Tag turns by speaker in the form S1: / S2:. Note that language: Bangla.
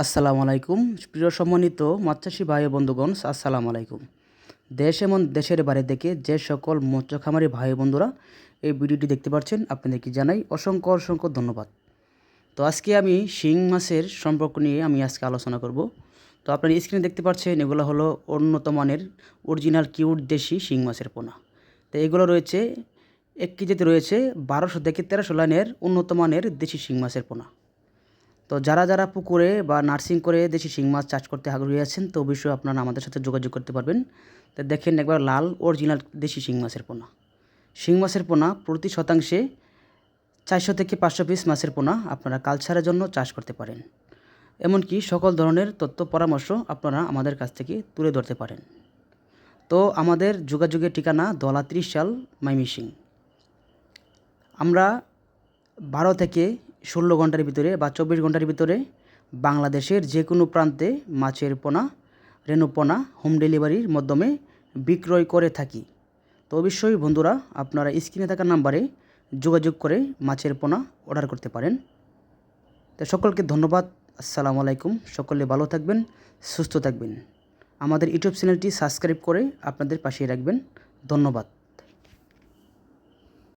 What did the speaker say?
S1: আসসালামু আলাইকুম। প্রিয় সম্মানিত মৎস্যাসী ভাই বন্ধুগণ, আসসালামু আলাইকুম। দেশ এবং দেশের বাইরে থেকে যে সকল মৎস্য খামারি ভাই বন্ধুরা এই ভিডিওটি দেখতে পাচ্ছেন, আপনাদেরকে জানাই অসংখ্য অসংখ্য ধন্যবাদ। তো আজকে আমি শিং মাছের সম্পর্ক নিয়ে আমি আজকে আলোচনা করব। তো আপনারা স্ক্রিনে দেখতে পাচ্ছেন, এগুলো হলো উন্নত মানের অরিজিনাল কিউট দেশি শিং মাছের পোনা। তো এগুলো রয়েছে, এক কেজিতে রয়েছে বারোশো থেকে তেরোশো লাইনের উন্নত মানের দেশি শিং মাছের পোনা। তো যারা যারা পুকুরে বা নার্সিং করে দেশি শিং মাছ চাষ করতে আগ্রহী আছেন, তো অবশ্যই আপনারা আমাদের সাথে যোগাযোগ করতে পারবেন। তো দেখেন একবার লাল অরিজিনাল দেশি শিং মাছের পোনা। শিং মাছের পোনা প্রতি শতাংশে চারশো থেকে পাঁচশো পিস মাছের পোনা আপনারা কালচারের জন্য চাষ করতে পারেন। এমনকি সকল ধরনের তথ্য পরামর্শ আপনারা আমাদের কাছ থেকে তুলে ধরতে পারেন। তো আমাদের যোগাযোগের ঠিকানা দলা সাল মাইমিসিং আমরা বারো থেকে ষোলো ঘণ্টার ভিতরে বা চব্বিশ ঘণ্টার ভিতরে বাংলাদেশের যে কোনো প্রান্তে মাছের পোনা রেণুপোনা হোম ডেলিভারির মাধ্যমে বিক্রয় করে থাকি। তো অবশ্যই বন্ধুরা, আপনারা স্ক্রিনে থাকা নাম্বারে যোগাযোগ করে মাছের পোনা অর্ডার করতে পারেন। তো সকলকে ধন্যবাদ, আসসালামু আলাইকুম, সকলে ভালো থাকবেন, সুস্থ থাকবেন। আমাদের ইউটিউব চ্যানেলটি সাবস্ক্রাইব করে আপনাদের পাশে রাখবেন। ধন্যবাদ।